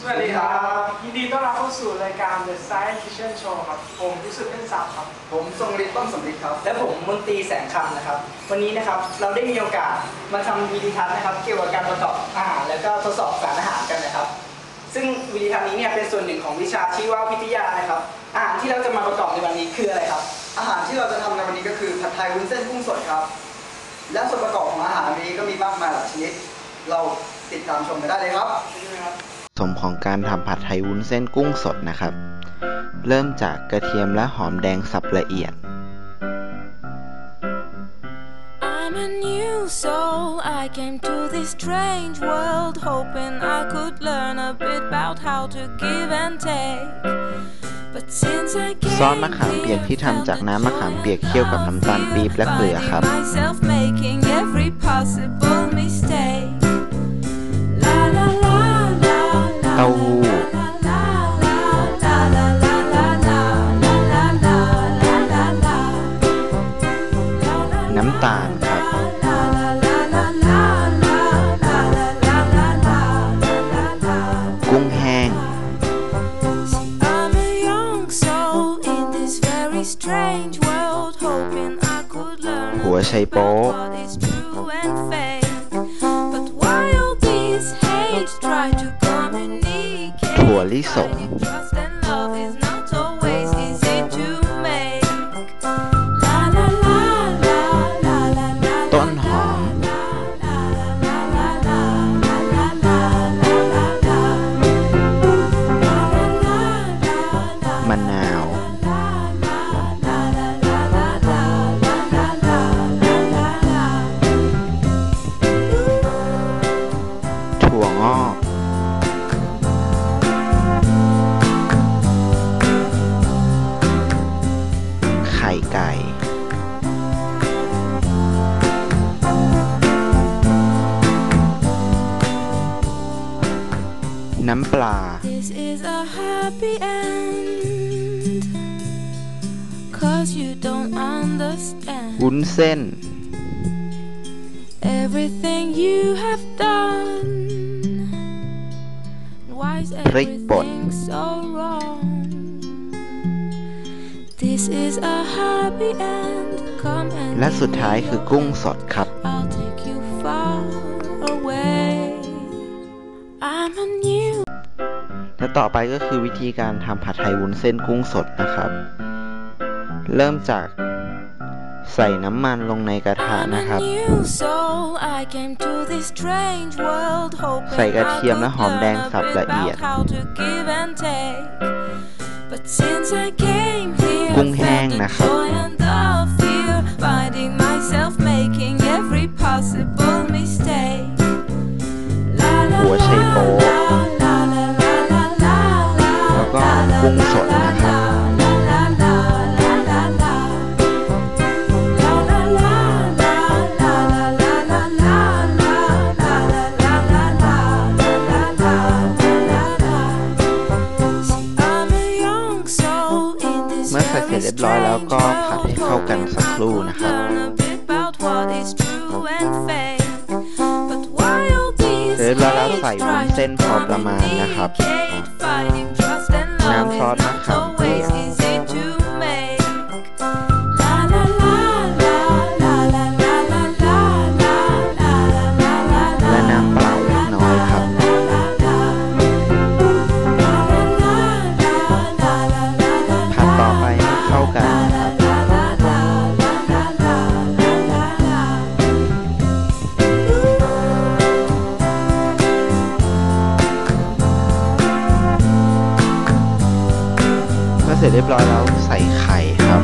สวัสดีครับ ยินดีต้อนรับเข้าสู่รายการ The Science Kitchen Show ครับ ผมพิสุทธิ์เพ่นศักดิ์ครับ ผมทรงฤทธิ์ต้องสมฤทธิ์ครับ และผมมนตรีแสงคำนะครับ วันนี้นะครับเราได้มีโอกาสมาทำวิดีทัศน์นะครับ เกี่ยวกับการประกอบอาหารและก็ทดสอบสารอาหารกันนะครับ ซึ่งวิดีทัศน์นี้เนี่ยเป็นส่วนหนึ่งของวิชาชีววิทยานะครับ อาหารที่เราจะมาประกอบในวันนี้คืออะไรครับ อาหารที่เราจะทำในวันนี้ก็คือผัดไทยวุ้นเส้นกุ้งสดครับ และส่วนประกอบของอาหารนี้ก็มีมากมายหลายชนิด เราติดตามชมกันได้เลยครับใช่ครับ สมของการทำผัดไทยวุ้นเส้นกุ้งสดนะครับ เริ่มจากกระเทียมและหอมแดงสับละเอียด I'm a new soul. I came to this strange world hoping I could learn a bit about how to give and take. But since I came ซอสมะขามเปียกที่ทำจากน้ำมะขามเปียกเคี่ยวกับน้ำตาลปี๊บและเกลือครับ tàn thật. Cung hang. Của xây bố. Thùa lý sủng. ข่ไก่ น้ำปลา This is a happy end. Cause you don't understand วุ้นเส้น everything you have done. Why is พริกป่น และสุดท้ายคือกุ้งสดครับ I'll take you far away. I'm a new และต่อไปก็คือวิธีการทำผัดไทยวุ้นเส้นกุ้งสดนะครับ เริ่มจากใส่น้ำมันลงในกระทะ I'm นะครับ a new soul. I came to this strange world hoping ใส่กระเทียมและหอมแดง I could สับ learn ละเอียด กุ้งแห้งนะครับ เร็จเรียบร้อยแล้วก็ผัดให้เข้ากันสักครู่นะครับ เสร็จแล้วใส่วุ้นเส้นพอประมาณนะครับ น้ำซอสมะขาม ร็จเรียบร้อยแล้วใส่ไข่ครับ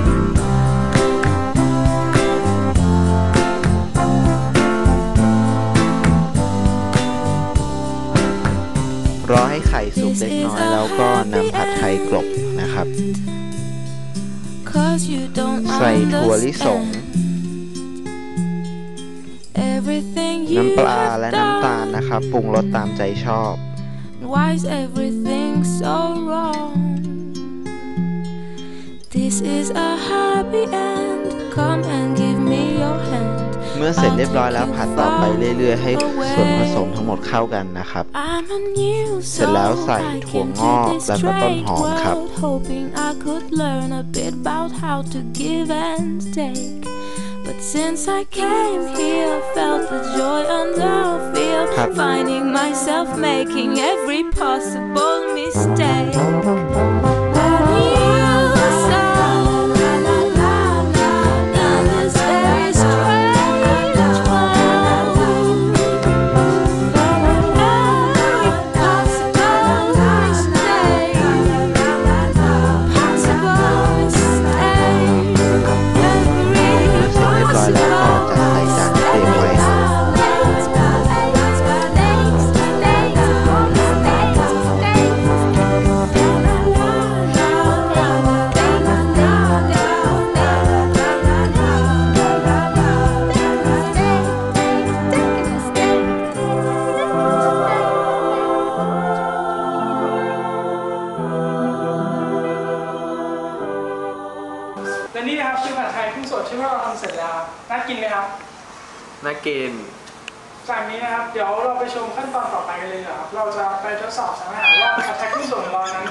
รอให้ไข่สุกเล็กน้อยแล้วก็นำผัดไทยกลบนะครับ ใส่ถั่วลิสงน้ำปลาและน้ำตาลนะครับปรุงรสตามใจชอบ Why is everything so wrong? This is a happy end. Come and give me your hand. เมื่อเสร็จเรียบร้อยแล้วผัดต่อไปเรื่อยๆ ให้ส่วนผสมทั้งหมดเข้ากันนะครับ I'm a new เสร็จแล้ว soul. ใส่ I ถั่ว came งอก to this แล้วก็ต้นหอม strange ครับ world, hoping I could learn a bit about how to give and take. But since I came here, felt the joy and the fear, ครับ finding myself making every possible mistake. น่ากินจากนี้นะครับเดี๋ยวเราไปชมขั้นตอนต่อไปกันเลยนะครับเราจะไปทดสอบสารอาหารว่าผัดไทยกุ้งสดของเรานั้น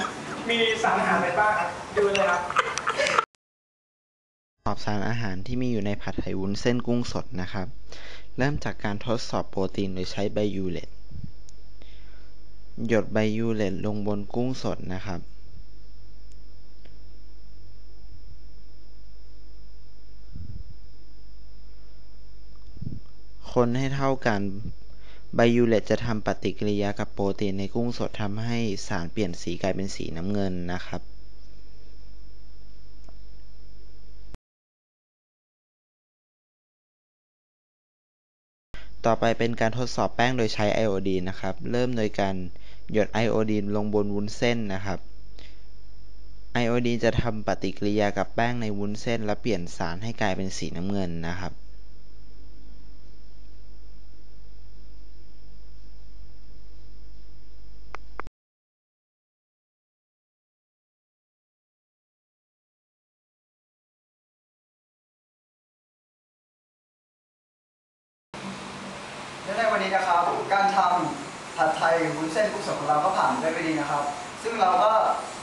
มีสารอาหารอะไรบ้างครับดูเลยครับสอบสารอาหารที่มีอยู่ในผัดไทยวุ้นเส้นกุ้งสดนะครับ เริ่มจากการทดสอบโปรตีนโดยใช้ไบยูเลตหยดไบยูเลตลงบนกุ้งสดนะครับ คนให้เท่ากันไบยูเลตจะทำปฏิกิริยากับโปรตีนในกุ้งสดทำให้สารเปลี่ยนสีกลายเป็นสีน้ำเงินนะครับต่อไปเป็นการทดสอบแป้งโดยใช้ไอโอดีนนะครับ เริ่มโดยการหยดไอโอดีนลงบนวุ้นเส้นนะครับ ไอโอดีนจะทำปฏิกิริยากับแป้งในวุ้นเส้น และเปลี่ยนสารให้กลายเป็นสีน้ำเงินนะครับ และในวันนี้นะครับ การทำผัดไทยวุ้นเส้นกุ้งสดของเราก็ผ่านไปด้วยดีนะครับ ซึ่งเราก็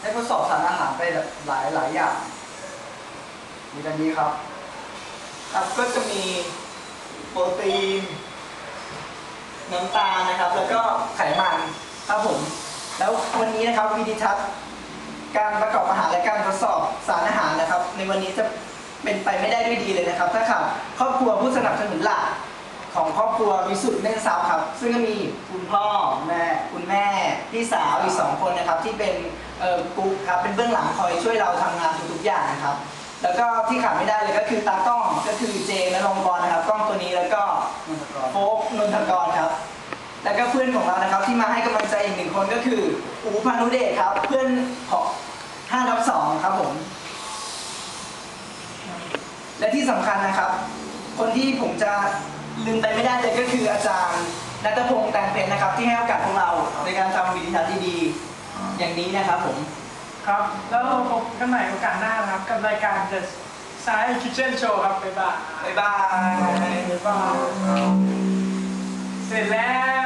ได้ทดสอบสารอาหารไปหลายหลายอย่าง มีดังนี้ครับครับก็จะมีโปรตีนน้ำตาลนะครับ แล้วก็ไขมันครับผม แล้ววันนี้นะครับวิดีทัศน์การประกอบอาหารและการทดสอบสารอาหารนะครับ ในวันนี้จะเป็นไปไม่ได้ด้วยดีเลยนะครับ ถ้าขาดครอบครัวผู้สนับสนุนหลัก ของครอบครัววิสุทธิ์เล่นซับครับ ซึ่งก็มีคุณพ่อแม่คุณแม่พี่สาวอีกสองคนนะครับ ที่เป็นเอ่อกุ๊กครับเป็นเบื้องหลังคอยช่วยเราทำงานทุกๆอย่างนะครับ แล้วก็ที่ขาดไม่ได้เลยก็คือตากล้องก็คือเจนรงค์กรนะครับกล้องตัวนี้แล้วก็โฟกนนทกรครับ แล้วก็เพื่อนของเรานะครับที่มาให้กำลังใจอีกหนึ่งคนก็คืออูพานุเดชครับ เพื่อนของ5ทับ2ครับผม และที่สำคัญนะครับ คนที่ผมจะ ลืมไปไม่ได้เลยก็คืออาจารย์นัทพงษ์แตงเพนนะครับ ที่ให้โอกาสพวกเราในการทำวิดีทัศน์ดีๆอย่างนี้นะครับผม ครับ แล้วเราพบกันใหม่โอกาสหน้านะครับ กับรายการ The Science Kitchen Show ครับบ๊ายบายบ๊ายบาย บ๊ายบาย เสร็จแล้ว